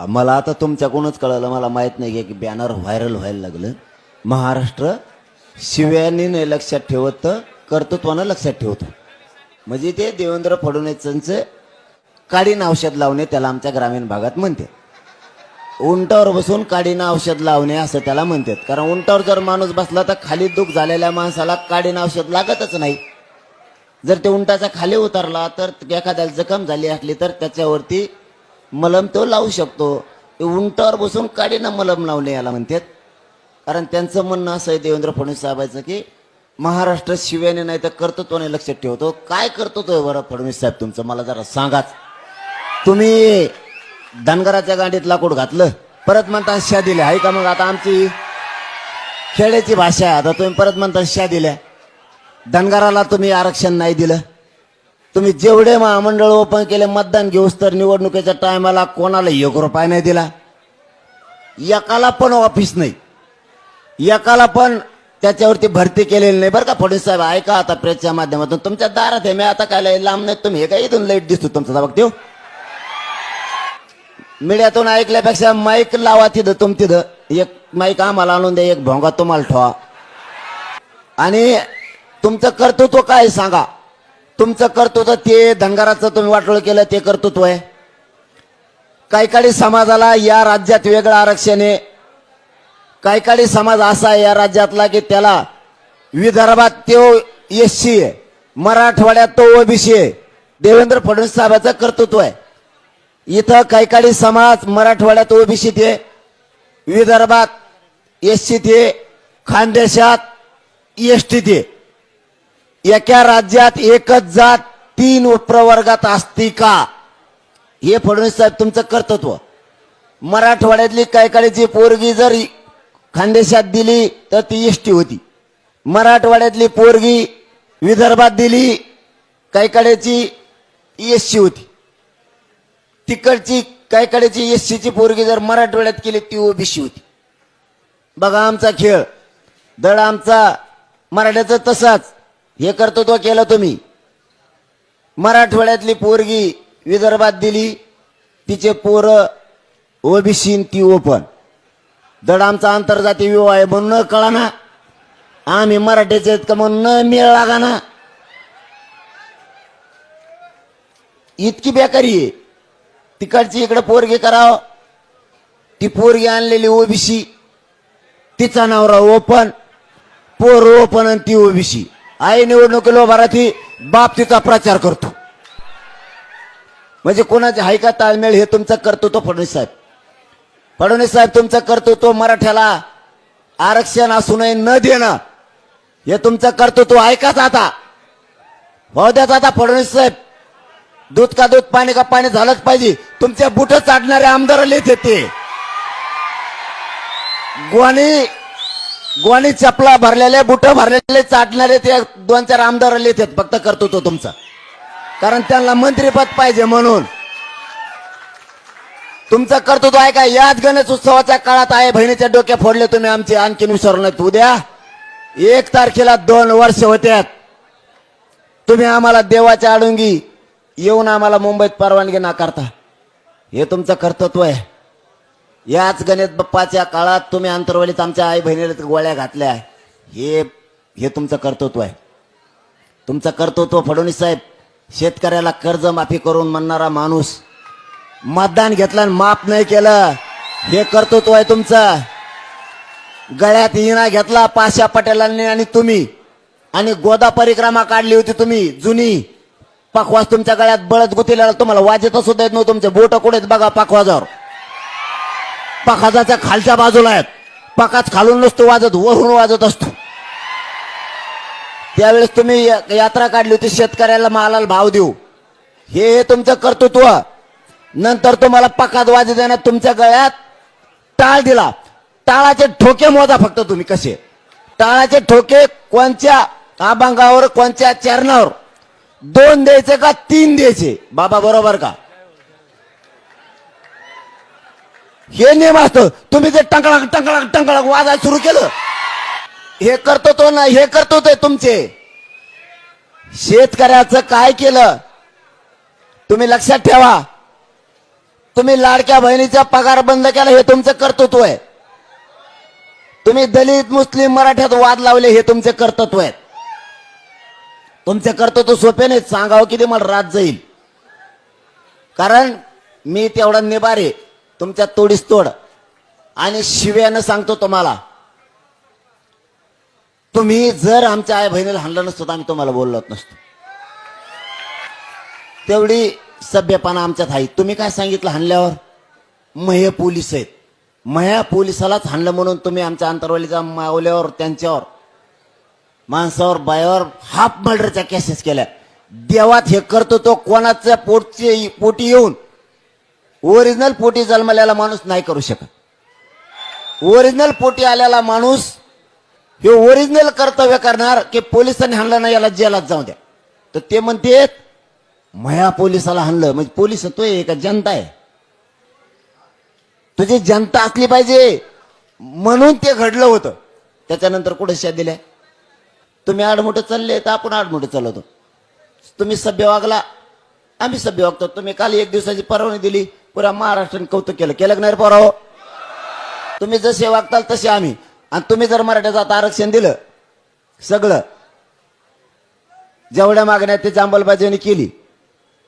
मला आता तुमच्याकडूनच कळलं मला माहीत नाही की बॅनर व्हायरल व्हायला लागलं. महाराष्ट्र शिव्याने नाही लक्षात ठेवत तर कर्तृत्वानं लक्षात ठेवतो. म्हणजे ते देवेंद्र फडणवीसांचं काडीन औषध लावणे त्याला आमच्या ग्रामीण भागात म्हणते उंटावर बसून काडीनं औषध लावणे असं त्याला म्हणतात. कारण उंटावर जर माणूस बसला तर खाली दुख झालेल्या माणसाला काडीनं औषध लागतच नाही. जर ते उंटाचा खाली उतरला तर एखाद्याला जखम झाली असली तर त्याच्यावरती मलम तो लावू शकतो. उंटावर बसून काडीनं मलम लावणे याला म्हणतात. कारण त्यांचं म्हणणं असं आहे देवेंद्र फडणवीस साहेबांचं की महाराष्ट्र शिव्याने नाही तर कर्तृत्वाने लक्षात ठेवतो. काय करतो आहे बरं फडणवीस साहेब तुमचं? मला जरा सांगाच. तुम्ही धनगराच्या गांडीत लाकूड घातलं. परत म्हणता शा दिल्या. आहे का मग आता आमची खेड्याची भाषा आहे. आता तुम्ही परत म्हणता शा दिल्या. धनगराला तुम्ही आरक्षण नाही दिलं. तुम्ही जेवढे महामंडळ ओपन केले मतदान घेऊस तर निवडणुकीच्या टायमाला कोणाला एक रुपया नाही दिला? एकाला पण ऑफिस नाही. एकाला पण त्याच्यावरती भरती केलेली नाही. बरं का फडणवीस साहेब ऐका आता प्रेसच्या माध्यमातून. तुमच्या दारात आहे मी आता काय लय लांब नाही. तुम्ही हे काय इथून लाइट दिसतो तुमचा बघतो मीडियातून ऐकल्यापेक्षा माईक लावा तिथं तुम तिथं. एक माईक आम्हाला आणून द्या एक भोंगा तुम्हाला ठेवा. आणि तुमचं कर्तृत्व काय आहे सांगा. तुमचं कर्तृत्व ते धनगराचं तुम्ही वाटोळ केलं ते कर्तृत्व आहे. काही काळी समाजाला या राज्यात वेगळं आरक्षण आहे. काही काळी समाज असा आहे या राज्यातला की त्याला विदर्भात तो एस सी आहे मराठवाड्यात तो ओबीसी आहे. देवेंद्र फडणवीस साहेबाचं कर्तृत्व आहे. इथं काही काळी समाज मराठवाड्यात ओबीसी ते विदर्भात एस सी ते खानदेशात एस टी ते एका राज्यात एकच जात तीन प्रवर्गात असती का? हे फडणवीस साहेब तुमचं कर्तृत्व. मराठवाड्यातली काही काळीची पोरगी जर खानदेशात दिली तर ती एसटी होती. मराठवाड्यातली पोरगी विदर्भात दिली काही काड्याची एस होती. तिकडची काही काड्याची यशीची पोरगी जर मराठवाड्यात केली ती ओबीसी होती. बघा आमचा खेळ. दड आमचा मराठ्याचा तसाच. हे कर्तृत्व केलं तुम्ही. मराठवाड्यातली पोरगी विदर्भात दिली तिचे पोरं ओबीसी ती ओपन दड आमचा आंतरजातीय विवाह आहे म्हणून न कळा ना आम्ही मराठीचे आहेत का म्हणून न मेळ लागा ना इतकी बेकारी आहे. तिकडची इकडे पोरगी करावं. ती पोरगी आणलेली ओबीसी तिचा नवरा ओपन पोर ओपन आणि ती ओबीसी आई निवडणुकीला उभा राहती बाप तिचा प्रचार करतो. म्हणजे कोणाचे हाय का ताळमेळ हे तुमचं कर्तृत्व फडणवीस साहेब. फडणवीस साहेब तुमचं कर्तृत्व मराठ्याला आरक्षण असूनही न देणं हे तुमचं कर्तृत्व ऐकाच आता हो द्याच आता फडणवीस साहेब. दूध का दूध पाणी का पाणी झालंच पाहिजे. तुमच्या बुट चाडणारे आमदार लिहित येते गोणी गोणी चपला भरलेले बुट भरलेले चाटणारे ते दोन चार आमदार आहेत फक्त कर्तृत्व तुमचं. कारण त्यांना मंत्रीपद पाहिजे म्हणून. तुमचं कर्तृत्व आहे का? याच गणेश उत्सवाच्या काळात आहे बहिणीच्या डोक्या फोडले तुम्ही आमचे. आणखीन विसरू नाहीत उद्या एक तारखेला दोन वर्ष होत्यात. तुम्ही आम्हाला देवाच्या आडुंगी येऊन आम्हाला मुंबईत परवानगी नाकारता. हे तुमचं कर्तृत्व आहे. याच गणेश बाप्पाच्या काळात तुम्ही अंतरवलीत आमच्या आई बहिणीला गोळ्या घातल्या. हे हे तुमचं कर्तृत्व आहे. तुमचं कर्तृत्व फडणवीस साहेब शेतकऱ्याला कर्ज माफी करून म्हणणारा माणूस. मतदान घेतलं आणि माफ नाही केलं. हे कर्तृत्व आहे तुमचं. गळ्यात हिना घेतला पाशा पटेलांनी आणि तुम्ही. आणि गोदा परिक्रमा काढली होती तुम्ही जुनी. पाखवाज तुमच्या गळ्यात बळद गुतीला तुम्हाला वाजत सुद्धा येत नव्हतं. तुमचे बोट कुठेच बघा पाखवाजावर. पखाजाच्या खालच्या बाजूला आहेत. पाकाच खालून नसतो वाजत वरून वाजत असतो. त्यावेळेस तुम्ही या- यात्रा काढली होती शेतकऱ्याला मालाला भाव देऊ. हे हे तुमचं कर्तृत्व. नंतर तुम्हाला पकात वाज देण्यात तुमच्या गळ्यात टाळ दिला. टाळाचे ठोके मोजा फक्त तुम्ही कसे. टाळाचे ठोके कोणत्या अभंगावर कोणत्या चरणावर. दोन द्यायचे का तीन द्यायचे? बाबा बरोबर का? हे नियम असतं. तुम्ही जे टंकळाक टंकळाक टंकळाक वाजायला सुरू केलं हे करतो तो ना हे करतो ते तुमचे. शेतकऱ्याचं काय केलं तुम्ही लक्षात ठेवा. तुम्ही लाडक्या बहिणीचा पगार बंद केला हे तुमचं कर्तृत्व आहे. तुम्ही दलित मुस्लिम मराठ्यात वाद लावले हे तुमचे कर्तृत्व आहे. तुमचे कर्तृत्व सोपे नाही सांगावं किती मला रात जाईल कारण मी तेवढा निबार आहे. तुमच्या तोडीस तोड. आणि शिव्यानं सांगतो तुम्हाला तुम्ही जर आमच्या आई बहिणीला हाणलं नसतो तर आम्ही तुम्हाला बोललो नसतो. तेवढी सभ्यपणा आमच्यात आहे. तुम्ही काय सांगितलं हाणल्यावर? महे पोलीस आहेत. मह्या पोलिसालाच हाणलं म्हणून तुम्ही आमच्या अंतरवालीच्या मावल्यावर त्यांच्यावर माणसावर बायावर हाफ मर्डरच्या केसेस केल्या. देवात हे करतो तो कोणाच्या पोटचे पोटी येऊन ओरिजिनल पोटी जन्मलेला माणूस नाही करू शकत. ओरिजिनल पोटी आलेला माणूस हे ओरिजिनल कर्तव्य करणार की पोलिसांनी हाणलं नाही याला जेलात जाऊ द्या. तर ते म्हणते मया पोलिसाला हाणलं. म्हणजे पोलीस तो आहे का जनता आहे. तुझी जनता असली पाहिजे म्हणून ते घडलं होतं. त्याच्यानंतर कुठे शा दिल्या? तुम्ही आडमोठं चालले तर आपण आडमोठं चालवतो. तुम्ही सभ्य वागला आम्ही सभ्य वागतो. तुम्ही काल एक दिवसाची परवानगी दिली पुऱ्या महाराष्ट्राने कौतुक केलं. केलं नाही रे पोराहो तुम्ही जसे वागताल तसे आम्ही. आणि तुम्ही जर मराठ्याचं आता आरक्षण दिलं सगळं जेवढ्या मागण्या त्याची अंमलबजावणी केली.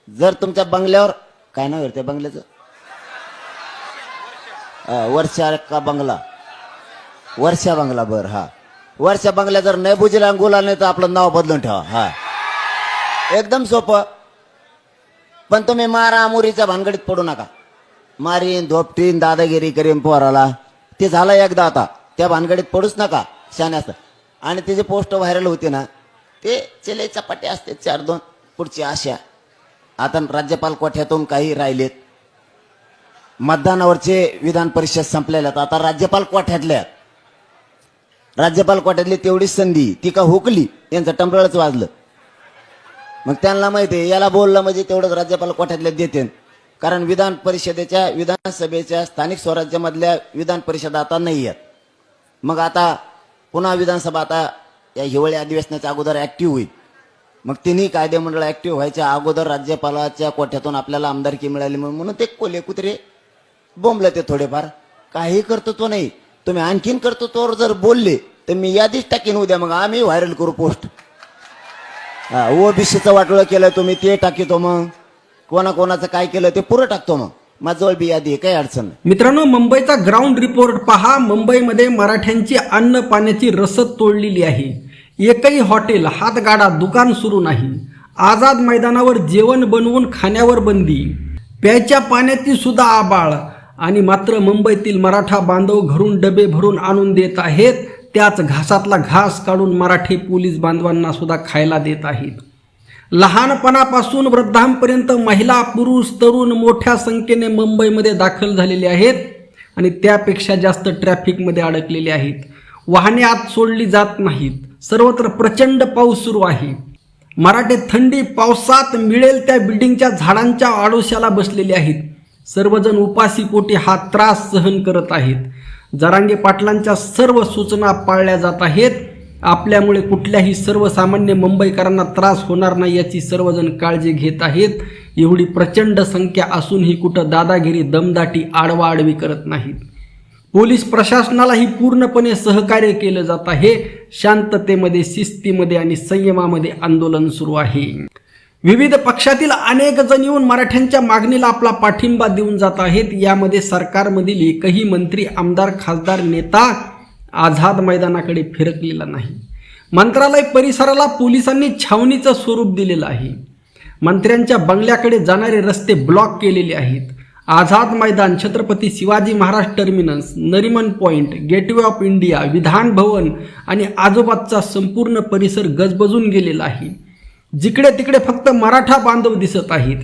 जर तुमच्या बंगल्यावर काय नाव आहे त्या बंगल्याचं? हा, वर्षा का बंगला? वर्षा बंगला बर हा. वर्षा बंगल्या जर नाही बुजीला गुला नाही तर आपलं नाव बदलून ठेवा हा. एकदम सोपं. पण तुम्ही मारा मुरीच्या भानगडीत पडू नका. मारीन धोपटीन दादागिरी करीन पोराला. ते झालं एकदा आता. त्या भानगडीत पडूच नका शाने आणि ते जे पोस्ट व्हायरल होते ना ते चेले चपाटे असते चार दोन पुढची आशा. आता राज्यपाल कोठ्यातून काही राहिलेत. मतदानावरचे विधान परिषद संपलेल्या आता राज्यपाल कोठ्यातल्या? राज्यपाल कोठ्यातली तेवढीच संधी ती का हुकली? यांचं टमरळच वाजलं. मग त्यांना माहिती आहे याला बोललं म्हणजे तेवढंच राज्यपाल कोठ्यातल्या देते कारण विधान परिषदेच्या विधानसभेच्या स्थानिक स्वराज्यामधल्या विधान परिषद आता नाही आहेत मग आता पुन्हा विधानसभा आता या हिवाळी अधिवेशनाच्या अगोदर ॲक्टिव्ह होईल. मग तिन्ही कायदेमंडळ ॲक्टिव्ह व्हायच्या अगोदर राज्यपालाच्या कोठ्यातून आपल्याला आमदारकी मिळाली म्हणून म्हणून ते कोले कुत्रे बोंबले ते थोडेफार. काही कर्तृत्व नाही. तुम्ही आणखीन कर्तृत्वावर जर बोलले तर मी यादीच टाकीन उद्या. मग आम्ही व्हायरल करू पोस्ट. ओबीसीचं वाटोळं केलं तुम्ही ते टाकितो मग. कोणाकोणाचं काय केलं ते पुरं टाकतो मग. माझं बी यादी काही अडचण नाही. मित्रांनो मुंबईचा ग्राउंड रिपोर्ट पहा. मुंबईमध्ये मराठ्यांची अन्न पाण्याची रसद तोडलेली आहे. एकही हॉटेल हातगाडा दुकान सुरू नाही. आझाद मैदानावर जेवण बनवून खाण्यावर बंदी. प्यायच्या पाण्याची सुद्धा आबाळ. आणि मात्र मुंबईतील मराठा बांधव घरून डबे भरून आणून देत आहेत. त्याच घासातला घास काढून मराठी पोलीस बांधवांना सुद्धा खायला देत आहेत. लहानपणापासून वृद्धांपर्यंत महिला पुरुष तरुण मोठ्या संख्येने मुंबईमध्ये दाखल झालेले आहेत आणि त्यापेक्षा जास्त ट्रॅफिकमध्ये अडकलेले आहेत. वाहने आत सोडली जात नाहीत. सर्वत्र प्रचंड पाऊस सुरू आहे. मराठे थंडी पावसात मिळेल त्या बिल्डिंगच्या झाडांच्या आडोशाला बसलेले आहेत. सर्वजण उपाशीपोटी हा त्रास सहन करत आहेत. जरांगे पाटलांच्या सर्व सूचना पाळल्या जात आहेत. आपल्यामुळे कुठल्याही सर्वसामान्य मुंबईकरांना त्रास होणार नाही याची सर्वजण काळजी घेत आहेत. एवढी प्रचंड संख्या असूनही कुठं दादागिरी दमदाटी आडवाआडवी करत नाहीत. पोलीस प्रशासनालाही पूर्णपणे सहकार्य केलं जात आहे. शांततेमध्ये शिस्तीमध्ये आणि संयमामध्ये आंदोलन सुरू आहे. विविध पक्षातील अनेक जण येऊन मराठ्यांच्या मागणीला आपला पाठिंबा देऊन जात आहेत. यामध्ये सरकारमधील एकही मंत्री आमदार खासदार नेता आझाद मैदानाकडे फिरकलेला नाही. मंत्रालय परिसराला पोलिसांनी छावणीचं स्वरूप दिलेलं आहे. मंत्र्यांच्या बंगल्याकडे जाणारे रस्ते ब्लॉक केलेले आहेत. Azad Maidan Chhatrapati Shivaji Maharaj terminus Nariman point gateway of India Vidhan Bhavan आणि आजोबाचा संपूर्ण परिसर गजबजून गेलेला आहे. जिकडे तिकडे फक्त मराठा बांधव दिसत आहेत.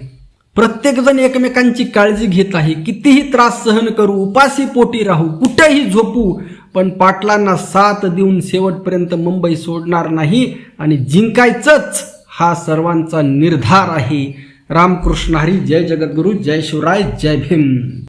प्रत्येकजण एकमेकांची काळजी घेत आहे. कितीही त्रास सहन करू उपासी पोटी राहू कुठेही झोपू पण पाटलांना साथ देऊन शेवटपर्यंत मुंबई सोडणार नाही आणि जिंकायचंच हा सर्वांचा निर्धार आहे. रामकृष्ण हरी जय जगद्गुरु जय शिवराय जय भीम.